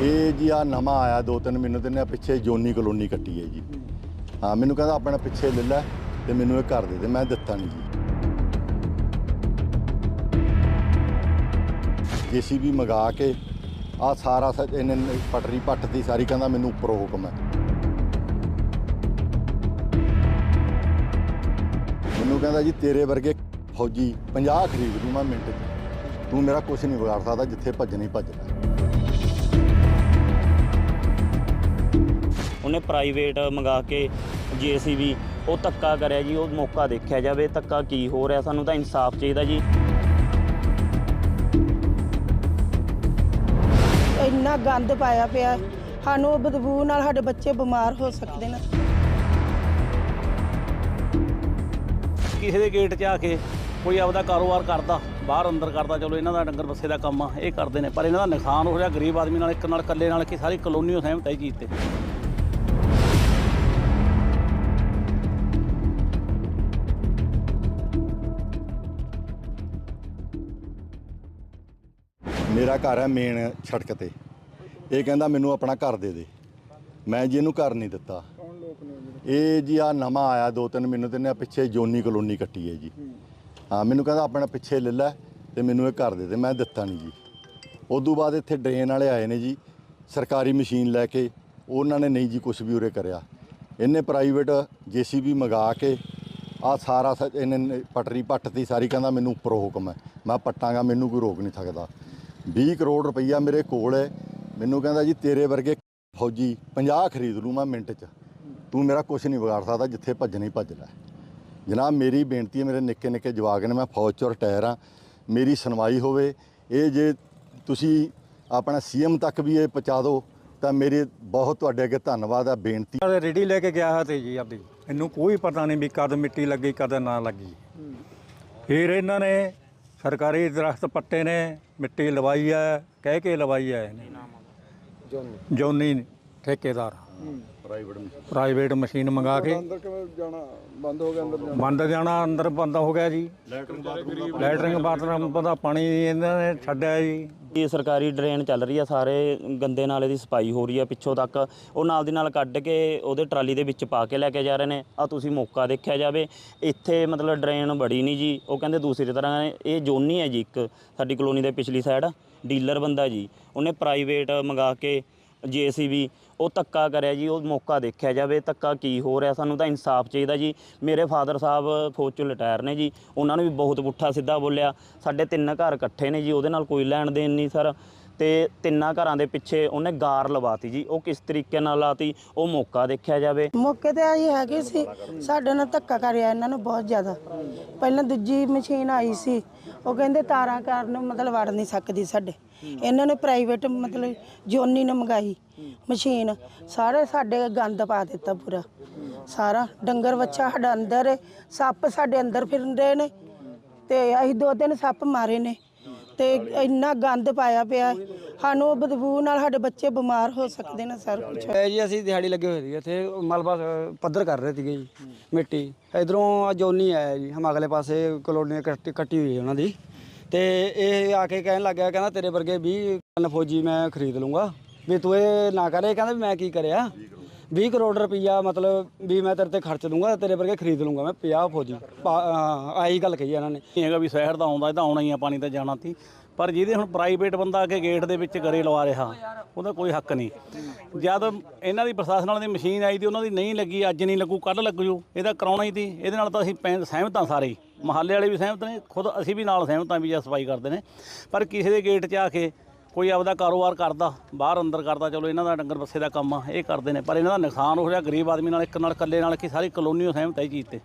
ਇਹ ਜੀ ਆ ਨਵਾਂ ਆਇਆ, ਦੋ ਤਿੰਨ ਮਹੀਨੇ ਦਿਨ ਪਿੱਛੇ ਜੋਨੀ ਕਲੋਨੀ ਕੱਟੀ ਹੈ ਜੀ। ਹਾਂ, ਮੈਨੂੰ ਕਹਿੰਦਾ ਆਪਣਾ ਪਿੱਛੇ ਲੈ ਲੈ ਤੇ ਮੈਨੂੰ ਇਹ ਕਰ ਦੇ ਦੇ, ਮੈਂ ਦਿੱਤਾ ਨਹੀਂ ਜੀ। ਜੀਸੀਬੀ ਮੰਗਾ ਕੇ ਆ ਸਾਰਾ ਇਹਨੇ ਨ- ਪਟਰੀ ਪੱਟਦੀ ਸਾਰੀ, ਕਹਿੰਦਾ ਮੈਨੂੰ ਉੱਪਰੋਂ ਹੁਕਮ ਹੈ। ਮੈਨੂੰ ਕਹਿੰਦਾ ਜੀ, ਤੇਰੇ ਵਰਗੇ ਫੌਜੀ 50 ਖਰੀਦ ਲੂ ਮੈਂ ਮਿੰਟ 'ਚ। ਤੂੰ ਮੇਰਾ ਕੁਝ ਨਹੀਂ ਵਿਗਾੜ ਸਕਦਾ ਜਿੱਥੇ ਭੱਜ ਨਹੀਂ ਭੱਜਦਾ ਉਹਨੇ ਪ੍ਰਾਈਵੇਟ ਮੰਗਾ ਕੇ ਜੀਸੀਬੀ ਉਹ ਧੱਕਾ ਕਰਿਆ ਜੀ ਉਹ ਮੌਕਾ ਦੇਖਿਆ ਜਾਵੇ ਧੱਕਾ ਕੀ ਹੋ ਰਿਹਾ ਸਾਨੂੰ ਤਾਂ ਇਨਸਾਫ ਚਾਹੀਦਾ ਜੀ। ਇੰਨਾ ਗੰਦ ਪਾਇਆ ਪਿਆ ਸਾਨੂੰ ਉਹ ਬਦਬੂ ਨਾਲ ਸਾਡੇ ਬੱਚੇ ਬਿਮਾਰ ਹੋ ਸਕਦੇ ਨੇ। ਕਿਸੇ ਦੇ ਗੇਟ 'ਚ ਆ ਕੇ ਕੋਈ ਆਪਦਾ ਕਾਰੋਬਾਰ ਕਰਦਾ ਬਾਹਰ ਅੰਦਰ ਕਰਦਾ ਚਲੋ ਇਹਨਾਂ ਦਾ ਡੰਗਰ ਬੱਸੇ ਦਾ ਕੰਮ ਆ ਇਹ ਕਰਦੇ ਨੇ ਪਰ ਇਹਨਾਂ ਦਾ ਨੁਕਸਾਨ ਹੋ ਰਿਹਾ ਗਰੀਬ ਆਦਮੀ ਨਾਲ ਇੱਕ ਨਾਲ ਇਕੱਲੇ ਨਾਲ ਕਿ ਸਾਰੀ ਕਲੋਨੀ ਉਹ ਸਹਿਮਤ ਹੈ ਚੀਜ਼ ਤੇ। ਮੇਰਾ ਘਰ ਹੈ ਮੇਨ ਸੜਕ ਤੇ। ਇਹ ਕਹਿੰਦਾ ਮੈਨੂੰ ਆਪਣਾ ਘਰ ਦੇ ਦੇ। ਮੈਂ ਜੀ ਇਹਨੂੰ ਘਰ ਨਹੀਂ ਦਿੱਤਾ। ਇਹ ਜੀ ਆ ਨਵਾਂ ਆਇਆ ਦੋ ਤਿੰਨ ਮੈਨੂੰ ਮਹੀਨੇ ਦਿਨ ਪਿੱਛੇ ਜੋਨੀ ਕਲੋਨੀ ਕੱਟੀ ਹੈ ਜੀ। ਹਾਂ, ਮੈਨੂੰ ਕਹਿੰਦਾ ਆਪਣਾ ਪਿੱਛੇ ਲੈ ਲੈ ਤੇ ਮੈਨੂੰ ਇਹ ਘਰ ਦੇ ਦੇ, ਮੈਂ ਦਿੱਤਾ ਨਹੀਂ ਜੀ। ਉਦੋਂ ਬਾਅਦ ਇੱਥੇ ਡਰੇਨ ਵਾਲੇ ਆਏ ਨੇ ਜੀ, ਸਰਕਾਰੀ ਮਸ਼ੀਨ ਲੈ ਕੇ, ਉਹਨਾਂ ਨੇ ਨਹੀਂ ਜੀ ਕੁਝ ਵੀ ਉਰੇ ਕਰਿਆ। ਇਹਨੇ ਪ੍ਰਾਈਵੇਟ ਜੀਸੀਬੀ ਮੰਗਾ ਕੇ ਆ ਸਾਰਾ ਸ- ਇਹਨੇ ਨ- ਪਟਰੀ ਪੱਟਤੀ ਸਾਰੀ, ਕਹਿੰਦਾ ਮੈਨੂੰ ਉੱਪਰ ਹੁਕਮ ਹੈ। ਮੈਂ ਪੱਟਾਂਗਾ, ਮੈਨੂੰ ਕੋਈ ਰੋਕ ਨਹੀਂ ਸਕਦਾ। 20 ਕਰੋੜ ਰੁਪਈਆ ਮੇਰੇ ਕੋਲ ਹੈ। ਮੈਨੂੰ ਕਹਿੰਦਾ ਜੀ ਤੇਰੇ ਵਰਗੇ ਫੌਜੀ 50 ਖਰੀਦ ਲੂ ਮੈਂ ਮਿੰਟ 'ਚ। ਤੂੰ ਮੇਰਾ ਕੁਝ ਨਹੀਂ ਵਿਗਾੜ ਸਕਦਾ ਜਿੱਥੇ ਭੱਜਣਾ ਹੀ ਭੱਜ ਲੈ। ਜਨਾਬ ਮੇਰੀ ਬੇਨਤੀ ਹੈ ਮੇਰੇ ਨਿੱਕੇ ਨਿੱਕੇ ਜਵਾਕ ਨੇ ਮੈਂ ਫੌਜ 'ਚੋਂ ਰਿਟਾਇਰ ਹਾਂ। ਮੇਰੀ ਸੁਣਵਾਈ ਹੋਵੇ। ਇਹ ਜੇ ਤੁਸੀਂ ਆਪਣਾ ਸੀਐਮ ਤੱਕ ਵੀ ਇਹ ਪਹੁੰਚਾ ਦਿਓ ਤਾਂ ਮੇਰੇ ਬਹੁਤ ਤੁਹਾਡੇ ਅੱਗੇ ਧੰਨਵਾਦ ਹੈ ਬੇਨਤੀ। ਰੇੜੀ ਲੈ ਕੇ ਗਿਆ ਹੈ ਤੇ ਜੀ ਆਪਦੀ। ਇਹਨੂੰ ਕੋਈ ਪਤਾ ਨਹੀਂ ਵੀ ਕਦ ਮਿੱਟੀ ਲੱਗੀ ਕਦ ਨਾ ਲੱਗੀ। ਫਿਰ ਇਹਨਾਂ ਨੇ ਸਰਕਾਰੀ ਦਰਖਤ ਪੱਟੇ ਨੇ ਮਿੱਟੀ ਲਵਾਈ ਹੈ ਕਹਿ ਕੇ ਲਵਾਈ ਹੈ ਇਹਨੇ। ਜੋਨੀ। ਠੇਕੇਦਾਰ। ਪ੍ਰਾਈਵੇਟ ਮਸ਼ੀਨ ਮੰਗਾ ਕੇ। ਅੰਦਰ ਕਿਵੇਂ ਜਾਣਾ? ਬੰਦ ਹੋ ਗਿਆ ਅੰਦਰ ਬੰਦ ਜਾਣਾ ਅੰਦਰ ਬੰਦ ਹੋ ਗਿਆ ਜੀ। ਲੈਟਰਿੰਗ ਬਾਥਰੂਮ ਦਾ ਪਾਣੀ ਇਹਨਾਂ ਨੇ ਛੱਡਿਆ ਜੀ। ਇਹ ਸਰਕਾਰੀ ਡਰੇਨ ਚੱਲ ਰਹੀ ਆ ਸਾਰੇ ਗੰਦੇ ਨਾਲੇ ਦੀ ਸਫ਼ਾਈ ਹੋ ਰਹੀ ਆ ਪਿੱਛੋਂ ਤੱਕ। ਉਹ ਨਾਲ ਦੀ ਨਾਲ ਕੱਢ ਕੇ ਉਹਦੇ ਟਰਾਲੀ ਦੇ ਵਿੱਚ ਪਾ ਕੇ ਲੈ ਕੇ ਜਾ ਰਹੇ ਨੇ। ਆ ਤੁਸੀਂ ਮੌਕਾ ਦੇਖਿਆ ਜਾਵੇ ਇੱਥੇ ਮਤਲਬ ਡਰੇਨ ਬੜੀ ਨਹੀਂ ਜੀ। ਉਹ ਕਹਿੰਦੇ ਦੂਸਰੀ ਤਰ੍ਹਾਂ ਇਹ ਜੋਨੀ ਹੈ ਜੀ ਇੱਕ ਸਾਡੀ ਕਲੋਨੀ ਦੇ ਪਿਛਲੀ ਸਾਈਡ ਡੀਲਰ ਬੰਦਾ ਜੀ। ਉਹਨੇ ਪ੍ਰਾਈਵੇਟ ਮੰਗਾ ਕੇ ਜੀਸੀਬੀ ਉਹ ਧੱਕਾ ਕਰਿਆ ਜੀ, ਉਹ ਮੌਕਾ ਦੇਖਿਆ ਜਾਵੇ, ਧੱਕਾ ਕੀ ਹੋ ਰਿਹਾ, ਸਾਨੂੰ ਤਾਂ ਇਨਸਾਫ ਚਾਹੀਦਾ ਜੀ। ਮੇਰੇ ਫਾਦਰ ਸਾਹਿਬ ਫੌਜ ਚੋਂ ਰਿਟਾਇਰ ਨੇ ਜੀ, ਉਹਨਾਂ ਨੇ ਵੀ ਬਹੁਤ ਪੁੱਠਾ ਸਿੱਧਾ ਬੋਲਿਆ। ਸਾਡੇ ਤਿੰਨ ਘਰ ਇਕੱਠੇ ਨੇ ਜੀ, ਉਹਦੇ ਨਾਲ ਕੋਈ ਲੈਣ ਦੇਣ ਨਹੀਂ ਸਰ। ਤੇ ਤਿੰਨਾਂ ਘਰਾਂ ਦੇ ਪਿੱਛੇ ਉਹਨੇ ਗਾਰ ਲਵਾਤੀ ਜੀ, ਉਹ ਕਿਸ ਤਰੀਕੇ ਨਾਲ ਲਾਤੀ, ਉਹ ਮੌਕਾ ਦੇਖਿਆ ਜਾਵੇ। ਮੌਕੇ ਤੇ ਆਈ ਹੈਗੇ ਸੀ, ਸਾਡੇ ਨਾਲ ਧੱਕਾ ਕਰਿਆ ਇਹਨਾਂ ਨੂੰ ਬਹੁਤ ਜ਼ਿਆਦਾ। ਪਹਿਲਾਂ ਦੂਜੀ ਮਸ਼ੀਨ ਆਈ ਸੀ, ਉਹ ਕਹਿੰਦੇ ਤਾਰਾਂ ਕਾਰਨ ਮਤਲਬ ਵੜ ਨਹੀਂ ਸਕਦੀ ਸਾਡੇ। ਇਹਨਾਂ ਨੇ ਪ੍ਰਾਈਵੇਟ ਮਤਲਬ ਜੋਨੀ ਨੇ ਮੰਗਾਈ ਮਸ਼ੀਨ, ਸਾਰੇ ਸਾਡੇ ਗੰਦ ਪਾ ਦਿੱਤਾ ਪੂਰਾ। ਸਾਰਾ ਡੰਗਰ ਬੱਚਾ ਸਾਡਾ ਅੰਦਰ ਹੈ ਸੱਪ ਸਾਡੇ ਅੰਦਰ ਫਿਰਦੇ ਨੇ ਤੇ ਅਸੀਂ ਦੋ ਤਿੰਨ ਸੱਪ ਮਾਰੇ ਨੇ ਤੇ ਇੰਨਾ ਗੰਦ ਪਾਇਆ ਪਿਆ। ਸਾਨੂੰ ਬਦਬੂ ਨਾਲ ਸਾਡੇ ਬੱਚੇ ਬਿਮਾਰ ਹੋ ਸਕਦੇ ਨੇ ਸਰ। ਕੁਛ ਇਹ ਜੀ ਅਸੀਂ ਦਿਹਾੜੀ ਲੱਗੇ ਹੋਏ ਸੀ ਇੱਥੇ ਮਲਬਾ ਪੱਧਰ ਕਰ ਰਹੇ ਸੀਗੇ ਜੀ, ਮਿੱਟੀ। ਇਧਰੋਂ ਜੋਨੀ ਆਇਆ ਜੀ, ਹਮ ਅਗਲੇ ਪਾਸੇ ਕਲੋਨੀ ਕੱਟੀ ਕੱਟੀ ਹੋਈ ਹੈ ਉਹਨਾਂ ਦੀ। ਤੇ ਇਹ ਆ ਕੇ ਕਹਿਣ ਲੱਗਿਆ ਕਹਿੰਦਾ ਤੇਰੇ ਵਰਗੇ 20 ਫੌਜੀ ਮੈਂ ਖਰੀਦ ਲੂੰਗਾ ਵੀ ਤੂੰ ਇਹ ਨਾ ਕਰੇ ਕਹਿੰਦਾ ਵੀ ਮੈਂ ਕੀ ਕਰਿਆ? 20 ਕਰੋੜ ਰੁਪਈਆ ਮਤਲਬ ਵੀ ਮੈਂ ਤੇਰੇ ਤੇ ਖਰਚ ਦੂੰਗਾ ਤੇਰੇ ਵਰਗੇ ਖਰੀਦ ਲੂੰਗਾ ਮੈਂ 50 ਫੌਜੀ। ਪਾ- ਅ, ਆਹੀ ਗੱਲ ਕਹੀ ਇਹਨਾਂ ਨੇ। ਨਹੀਂ ਹੈਗਾ ਵੀ ਸ਼ਹਿਰ ਦਾ ਆਉਂਦਾ ਇਹ ਤਾਂ ਆਉਣਾ ਹੀ ਆ ਪਾਣੀ ਤਾਂ ਜਾਣਾ ਤੀ ਪਰ ਜਿਹਦੇ ਹੁਣ ਪ੍ਰਾਈਵੇਟ ਬੰਦਾ ਆ ਕੇ ਗੇਟ ਦੇ ਵਿੱਚ ਗਰੇ ਲਵਾ ਰਿਹਾ, ਉਹਦਾ ਕੋਈ ਹੱਕ ਨਹੀਂ। ਜਦ ਇਹਨਾਂ ਦੀ ਪ੍ਰਸ਼ਾਸਨ ਵਾਲਿਆਂ ਦੀ ਮਸ਼ੀਨ ਆਈ ਤੇ ਉਹਨਾਂ ਦੀ ਨਹੀਂ ਲੱਗੀ, ਅੱਜ ਨਹੀਂ ਲੱਗੂ ਕੱਲ ਲੱਗ ਜੂ ਇਹਦਾ ਕਰਾਉਣਾ ਹੀ ਤੀ। ਇਹਦੇ ਨਾਲ ਤਾਂ ਅਸੀਂ ਪੈ- ਸਹਿਮਤ ਹਾਂ ਸਾਰੇ ਹੀ। ਮਹੱਲੇ ਵਾਲੇ ਵੀ ਸਹਿਮਤ ਨੇ, ਖੁਦ ਅਸੀਂ ਵੀ ਨਾਲ ਸਹਿਮਤ ਹਾਂ ਵੀ ਜੇ ਸਫ਼ਾਈ ਕਰਦੇ ਨੇ। ਪਰ ਕਿਸੇ ਦੇ ਗੇਟ 'ਚ ਆ ਕੇ ਕੋਈ ਆਪਦਾ ਕਾਰੋਬਾਰ ਕਰਦਾ, ਬਾਹਰ ਅੰਦਰ ਕਰਦਾ, ਚਲੋ ਇਹਨਾਂ ਦਾ ਡੰਗਰ ਬੱਸੇ ਦਾ ਕੰਮ ਆ, ਇਹ ਕਰਦੇ ਨੇ। ਪਰ ਇਹਨਾਂ ਦਾ ਨੁਕਸਾਨ ਹੋ ਰਿਹਾ, ਗਰੀਬ ਆਦਮੀ ਨਾਲ ਇੱਕ ਨਾਲ, ਇਕੱਲੇ ਨਾਲ, ਕਿ ਸਾਰੀ ਕਲੋਨੀ ਉਹ ਸਹਿਮਤ ਹੈ ਇਹ ਚੀਜ਼ ਤੇ।